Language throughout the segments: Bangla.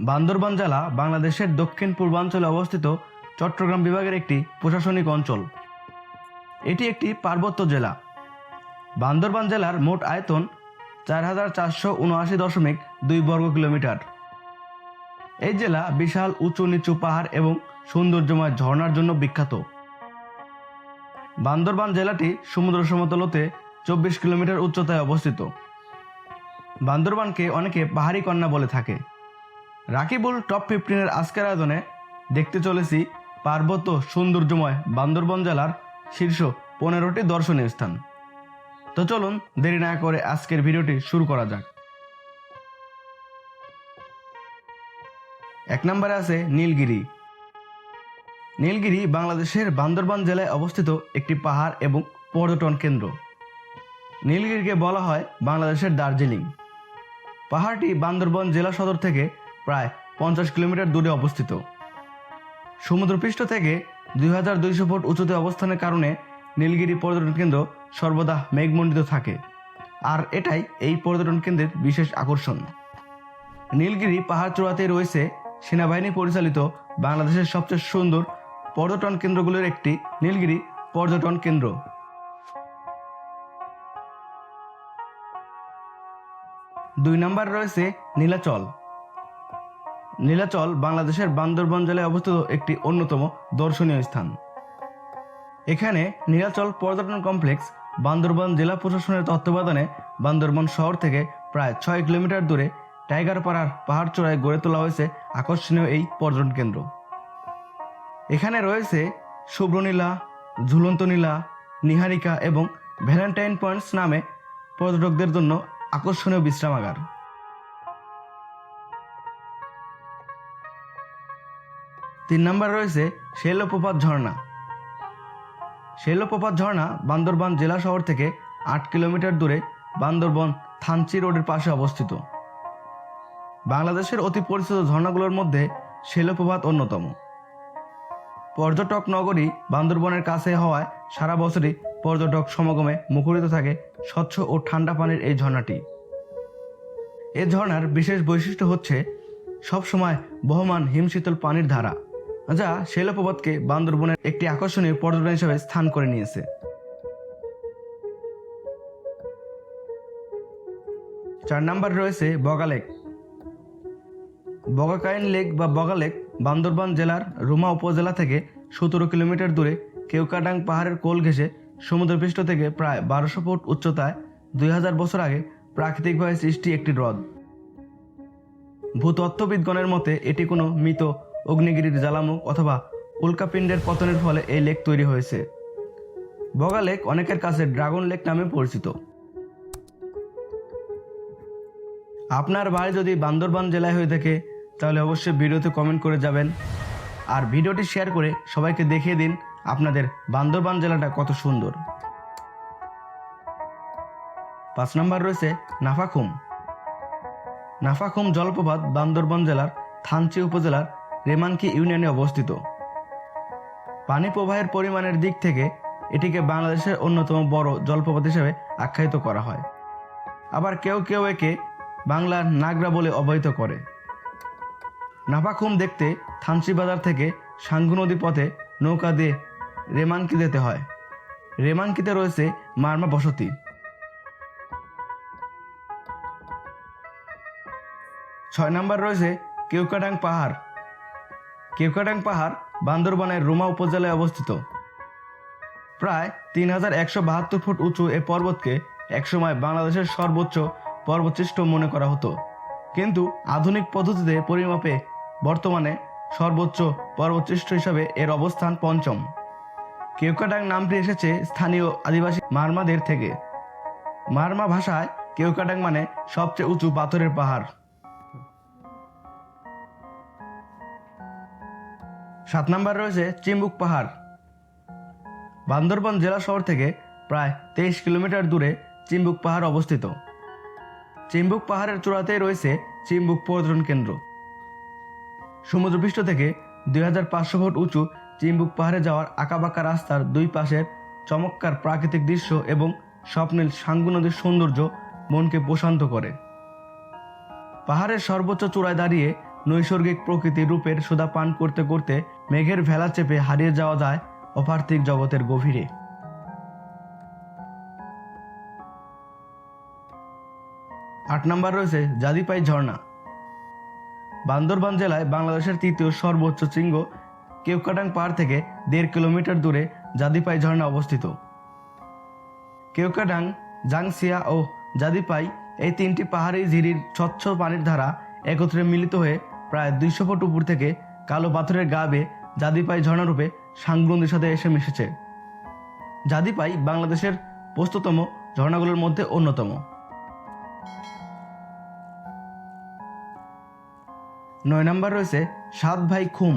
বান্দরবান জেলা বাংলাদেশের দক্ষিণ পূর্বাঞ্চলে অবস্থিত চট্টগ্রাম বিভাগের একটি প্রশাসনিক অঞ্চল। এটি একটি পার্বত্য জেলা। বান্দরবান জেলার মোট আয়তন চার হাজার চারশো উনআশি দশমিক দুই বর্গ কিলোমিটার। এই জেলা বিশাল, উঁচু, নিচু পাহাড় এবং সৌন্দর্যময় ঝর্ণার জন্য বিখ্যাত। বান্দরবান জেলাটি সমুদ্র সমতলতে চব্বিশ কিলোমিটার উচ্চতায় অবস্থিত। বান্দরবানকে অনেকে পাহাড়ি কন্যা বলে থাকে। রাকিবুল টপ ফিফটিনের আজকের আয়োজনে দেখতে চলেছি পার্বত্য সৌন্দর্যময় বান্দরবন জেলার শীর্ষ পনেরোটি দর্শনীয় স্থান। তো চলুন দেরি না করে আজকের ভিডিওটি শুরু করা যাক। এক নম্বরে আছে নীলগিরি। নীলগিরি বাংলাদেশের বান্দরবান জেলায় অবস্থিত একটি পাহাড় এবং পর্যটন কেন্দ্র। নীলগিরিকে বলা হয় বাংলাদেশের দার্জিলিং। পাহাড়টি বান্দরবান জেলা সদর থেকে প্রায় পঞ্চাশ কিলোমিটার দূরে অবস্থিত। সমুদ্রপৃষ্ঠ থেকে দুই হাজার দুইশো ফুট উঁচুতে অবস্থানের কারণে নীলগিরি পর্যটন কেন্দ্র সর্বদা মেঘমণ্ডিত থাকে। আর এটাই এই পর্যটন কেন্দ্রের বিশেষ আকর্ষণ। নীলগিরি পাহাড় চূড়াতেই রয়েছে সেনাবাহিনী পরিচালিত বাংলাদেশের সবচেয়ে সুন্দর পর্যটন কেন্দ্রগুলোর একটি নীলগিরি পর্যটন কেন্দ্র। দুই নম্বর রয়েছে নীলাচল। নীলাচল বাংলাদেশের বান্দরবন জেলায় অবস্থিত একটি অন্যতম দর্শনীয় স্থান। এখানে নীলাচল পর্যটন কমপ্লেক্স, বান্দরবান জেলা প্রশাসনের তত্ত্বাবধানে বান্দরবান শহর থেকে প্রায় ছয় কিলোমিটার দূরে টাইগার পাড়ার পাহাড় চূড়ায় গড়ে তোলা হয়েছে আকর্ষণীয় এই পর্যটন কেন্দ্র। এখানে রয়েছে শুভ্রনীলা, ঝুলন্ত নীলা, নিহারিকা এবং ভ্যালেন্টাইন পয়েন্টস নামে পর্যটকদের জন্য আকর্ষণীয় বিশ্রামাগার। তিন নম্বর রয়েছে শৈলপ্রপাত ঝর্ণা। শৈলপ্রপাত ঝর্ণা বান্দরবান জেলা শহর থেকে আট কিলোমিটার দূরে বান্দরবন থানচি রোডের পাশে অবস্থিত। বাংলাদেশের অতি পরিচিত ঝর্ণাগুলোর মধ্যে শৈলপ্রপাত অন্যতম। পর্যটক নগরী বান্দরবনের কাছে হওয়ায় সারা বছরই পর্যটক সমাগমে মুখরিত থাকে স্বচ্ছ ও ঠান্ডা পানির এই ঝর্ণাটি। এই ঝর্ণার বিশেষ বৈশিষ্ট্য হচ্ছে সবসময় বহমান হিমশীতল পানির ধারা। যা শৈলপ্রপাতকে বান্দরবনের একটি আকর্ষণীয় পর্যটন হিসেবে স্থান করে নিয়েছে। চার নাম্বার রয়েছে বগালেক বগাকাইন লেক বা বগালেক বান্দরবান জেলার রুমা উপজেলা থেকে সতেরো কিলোমিটার দূরে কেউকাডাং পাহাড়ের কোল ঘেঁষে সমুদ্রপৃষ্ঠ থেকে প্রায় বারোশো ফুট উচ্চতায় দুই হাজার বছর আগে প্রাকৃতিকভাবে সৃষ্টি একটি হ্রদ। ভূতত্ত্ববিদগণের মতে, এটি কোনো মৃত অগ্নিগিরির জ্বালামুখ অথবা উল্কাপিণ্ডের পতনের ফলে এই লেক তৈরি হয়েছে। বগা লেক অনেকের কাছে ড্রাগন লেক নামে পরিচিত। আপনার বাড়ি যদি বান্দরবান জেলায় হয়ে থাকে, তাহলে অবশ্যই ভিডিওতে কমেন্ট করে যাবেন। আর ভিডিওটি শেয়ার করে সবাইকে দেখিয়ে দিন আপনাদের বান্দরবান জেলাটা কত সুন্দর। পাঁচ নম্বর রয়েছে নাফাখুম। নাফাখুম জলপ্রপাত বান্দরবান জেলার থানচি উপজেলার রেমানকি ইউনিয়নে অবস্থিত। পানি প্রবাহের পরিমাণের দিক থেকে এটিকে বাংলাদেশের অন্যতম বড় জলপ্রপাত হিসেবে আখ্যায়িত করা হয়। আবার কেউ কেউ একে বাংলার নাগরা বলে অবহিত করে। নাফাখুম দেখতে থানচি বাজার থেকে সাঙ্গু নদী পথে নৌকা দিয়ে রেমানকি যেতে হয়। রেমানকিতে রয়েছে মারমা বসতি। ছয় নম্বর রয়েছে কেউকাডাং পাহাড়। কেউকাডাং পাহাড় বান্দরবানের রুমা উপজেলায় অবস্থিত। প্রায় তিন হাজার একশো বাহাত্তর ফুট উঁচু এ পর্বতকে একসময় বাংলাদেশের সর্বোচ্চ পর্বতশ্রেষ্ঠ মনে করা হতো। কিন্তু আধুনিক পদ্ধতিতে পরিমাপে বর্তমানে সর্বোচ্চ পর্বতশ্রেষ্ঠ হিসাবে এর অবস্থান পঞ্চম। কেউকাডাং নামটি এসেছে স্থানীয় আদিবাসী মারমাদের থেকে। মারমা ভাষায় কেউকাডাং মানে সবচেয়ে উঁচু পাথরের পাহাড়। সাত নম্বর রয়েছে চিম্বুক পাহাড়। বান্দরবান জেলা শহর থেকে প্রায় তেইশ কিলোমিটার দূরে চিম্বুক পাহাড় অবস্থিত। চিম্বুক পাহাড়ের চূড়াতেই রয়েছে চিম্বুক পর্যটন কেন্দ্র। সমুদ্রপৃষ্ঠ থেকে দুই হাজার পাঁচশো ফুট উঁচু চিম্বুক পাহাড়ে যাওয়ার আঁকাবাঁকা রাস্তার দুই পাশের চমৎকার প্রাকৃতিক দৃশ্য এবং স্বপ্নীল সাঙ্গু নদীর সৌন্দর্য মনকে প্রশান্ত করে। পাহাড়ের সর্বোচ্চ চূড়ায় দাঁড়িয়ে নৈসর্গিক প্রকৃতির রূপের সুদা পান করতে করতে মেঘের ভেলা চেপে হারিয়ে যাওয়া যায় অপার্থিক জগতের গভীরে। আট নম্বর রয়েছে জাদিপাই ঝর্ণা। বান্দরবান জেলায় বাংলাদেশের তৃতীয় সর্বোচ্চ শৃঙ্গ কেউকাটাং পাহাড় থেকে দেড় কিলোমিটার দূরে জাদিপাই ঝর্ণা অবস্থিত। কেওকাটাং জাংসিয়া ও জাদিপাই এই তিনটি পাহাড়ি ঝিরির স্বচ্ছ পানির ধারা একত্রে মিলিত হয়ে প্রায় দুইশো ফুট উপর থেকে কালো পাথরের গা বেয়ে জাদিপাই ঝর্ণারূপে সাংগ্রন্দির সাথে এসে মিশেছে। জাদিপাই বাংলাদেশের বস্তুতম ঝর্ণাগুলোর মধ্যে অন্যতম। নয় নম্বর রয়েছে সাত ভাই খুম।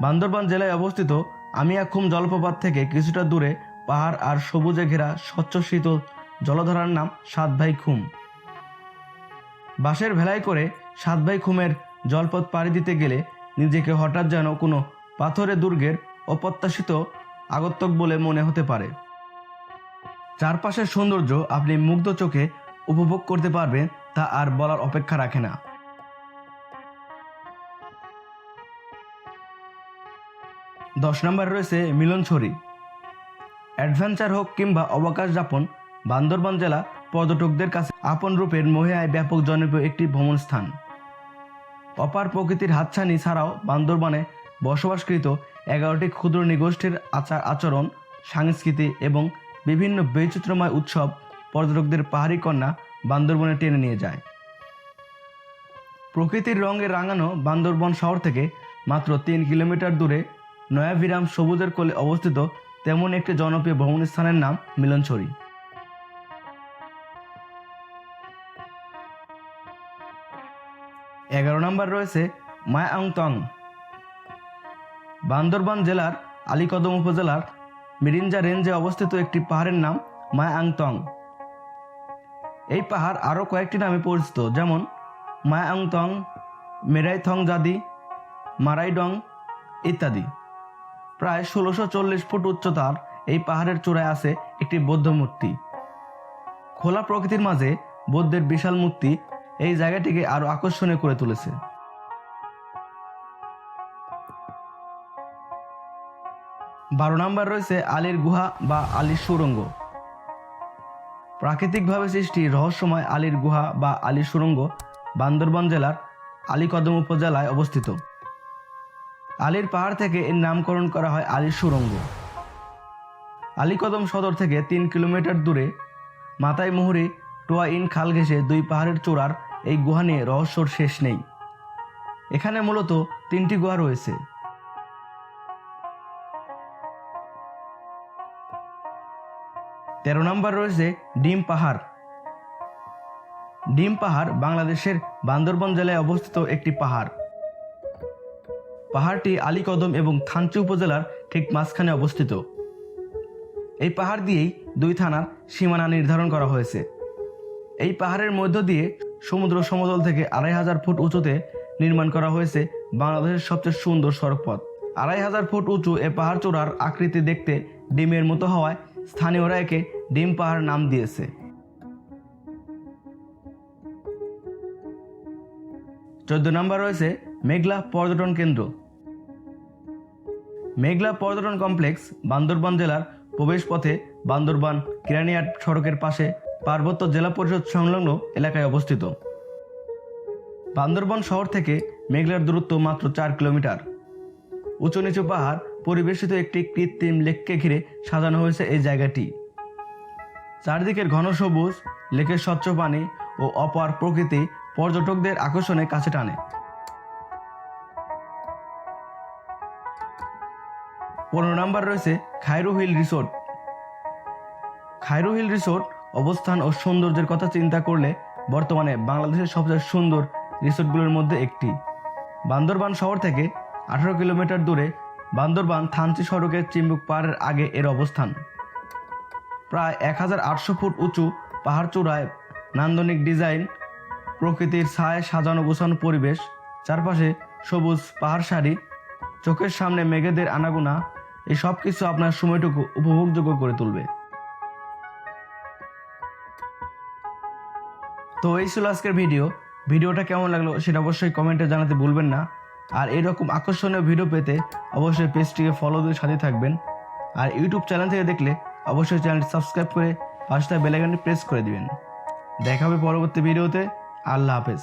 বান্দরবান জেলায় অবস্থিত আমিয়া খুম জলপ্রপাত থেকে কিছুটা দূরে পাহাড় আর সবুজে ঘেরা স্বচ্ছ শীতল জলধারার নাম সাত ভাই খুম। বাঁশের ভেলায় করে সাত ভাই খুমের জলপথ পাড়ি দিতে গেলে নিজেকে হঠাৎ যেন কোনো পাথরে দুর্গের অপ্রত্যাশিত আগন্তক বলে মনে হতে পারে। চারপাশের সৌন্দর্য আপনি মুগ্ধ চোখে উপভোগ করতে পারবেন, তা আর বলার অপেক্ষা রাখে না। দশ নম্বর রয়েছে মিলনছড়ি অ্যাডভেঞ্চার হোক কিংবা অবকাশ যাপন, বান্দরবান জেলা পর্যটকদের কাছে আপন রূপের মহিয়ায় ব্যাপক জনপ্রিয় একটি ভ্রমণ স্থান অপার প্রকৃতির হাতছানি ছাড়াও বান্দরবানে বসবাসকৃত এগারোটি ক্ষুদ্র নিগোষ্ঠীর আচার আচরণ, সংস্কৃতি এবং বিভিন্ন বৈচিত্র্যময় উৎসব পর্যটকদের পাহাড়ি কন্যা বান্দরবনে টেনে নিয়ে যায়। প্রকৃতির রঙে রাঙানো বান্দরবন শহর থেকে মাত্র তিন কিলোমিটার দূরে নয়াভিরাম সবুজের কোলে অবস্থিত তেমন একটি জনপ্রিয় ভ্রমণ স্থানের নাম মিলনছড়ি। এগারো নম্বর রয়েছে মায়াংতং। বান্দরবান জেলার আলীকদম উপজেলার মিরিঞ্জা রেঞ্জে অবস্থিত একটি পাহাড়ের নাম মায়াংতং। এই পাহাড় আরও কয়েকটি নামে পরিচিত, যেমন মায়াংতং মেরাইথং জাদি মারাইডং ইত্যাদি। প্রায় ষোলোশো চল্লিশ ফুট উচ্চতার এই পাহাড়ের চূড়ায় আছে একটি বৌদ্ধ মূর্তি। খোলা প্রকৃতির মাঝে বৌদ্ধের বিশাল মূর্তি এই জায়গাটিকে আরও আকর্ষণীয় করে তুলেছে। বারো নম্বর রয়েছে আলীর গুহা বা আলীর সুরঙ্গ। প্রাকৃতিকভাবে সৃষ্টি রহস্যময় আলীর গুহা বা আলীর সুরঙ্গ বান্দরবান জেলার আলীকদম উপজেলায় অবস্থিত। আলীর পাহাড় থেকে এর নামকরণ করা হয় আলীর সুরঙ্গ। আলীকদম সদর থেকে তিন কিলোমিটার দূরে মাতাই মুহুরি টোয়া ইন খাল ঘেঁষে দুই পাহাড়ের চূড়ার এই গুহা নিয়ে রহস্যর শেষ নেই। এখানে মূলত তিনটি গুহা রয়েছে। তেরো নম্বর রয়েছে ডিম পাহাড়। ডিম পাহাড় বাংলাদেশের বান্দরবন জেলায় অবস্থিত একটি পাহাড়। পাহাড়টি আলীকদম এবং থানচি উপজেলার ঠিক মাঝখানে অবস্থিত। এই পাহাড় দিয়েই দুই থানার সীমানা নির্ধারণ করা হয়েছে। এই পাহাড়ের মধ্য দিয়ে সমুদ্র সমতল থেকে আড়াই হাজার ফুট উঁচুতে নির্মাণ করা হয়েছে বাংলাদেশের সবচেয়ে সুন্দর সড়কপথ। আড়াই হাজার ফুট উঁচু এ পাহাড় চূড়ার আকৃতি দেখতে ডিমের মতো হওয়ায় স্থানীয়রা একে ডিম পাহাড় নাম দিয়েছে। চোদ্দ নম্বর রয়েছে মেঘলা পর্যটন কেন্দ্র। মেঘলা পর্যটন কমপ্লেক্স বান্দরবান জেলার প্রবেশপথে বান্দরবান কিরানিয়াট সড়কের পাশে পার্বত্য জেলা পরিষদ সংলগ্ন এলাকায় অবস্থিত। বান্দরবন শহর থেকে মেঘলার দূরত্ব মাত্র চার কিলোমিটার। উঁচু নিচু পাহাড় পরিবেশিত একটি কৃত্রিম লেককে ঘিরে সাজানো হয়েছে এই জায়গাটি। চারদিকের ঘন সবুজ, লেকের স্বচ্ছ পানি ও অপার প্রকৃতি পর্যটকদের আকর্ষণে কাছে টানে। পনেরো নম্বর রয়েছে Khairu hill resort. Khairu hill resort অবস্থান ও সৌন্দর্যের কথা চিন্তা করলে বর্তমানে বাংলাদেশের সবচেয়ে সুন্দর রিসোর্টগুলোর মধ্যে একটি। বান্দরবান শহর থেকে আঠারো কিলোমিটার দূরে বান্দরবান থানচি সড়কের চিম্বুক পাহাড়ের আগে এর অবস্থান। প্রায় এক হাজার আটশো ফুট উঁচু পাহাড় চূড়ায় নান্দনিক ডিজাইন, প্রকৃতির ছায় সাজানো গোছানো পরিবেশ, চারপাশে সবুজ পাহাড় সারি, চোখের সামনে মেঘেদের আনাগোনা, এই সব কিছু আপনার সময়টুকু উপভোগযোগ্য করে তুলবে। তো এই ছিল আজকের ভিডিও। ভিডিওটা কেমন লাগল সেটা অবশ্যই কমেন্টে জানাতে ভুলবেন না। আর এরকম আকর্ষণীয় ভিডিও পেতে অবশ্যই পেজটিকে ফলো দিয়ে সাথে থাকবেন। আর ইউটিউব চ্যানেল থেকে দেখলে অবশ্যই চ্যানেলটি সাবস্ক্রাইব করে পাশটা বেলাইকনটি প্রেস করে দিবেন। দেখা হবে পরবর্তী ভিডিওতে। আল্লাহ হাফেজ।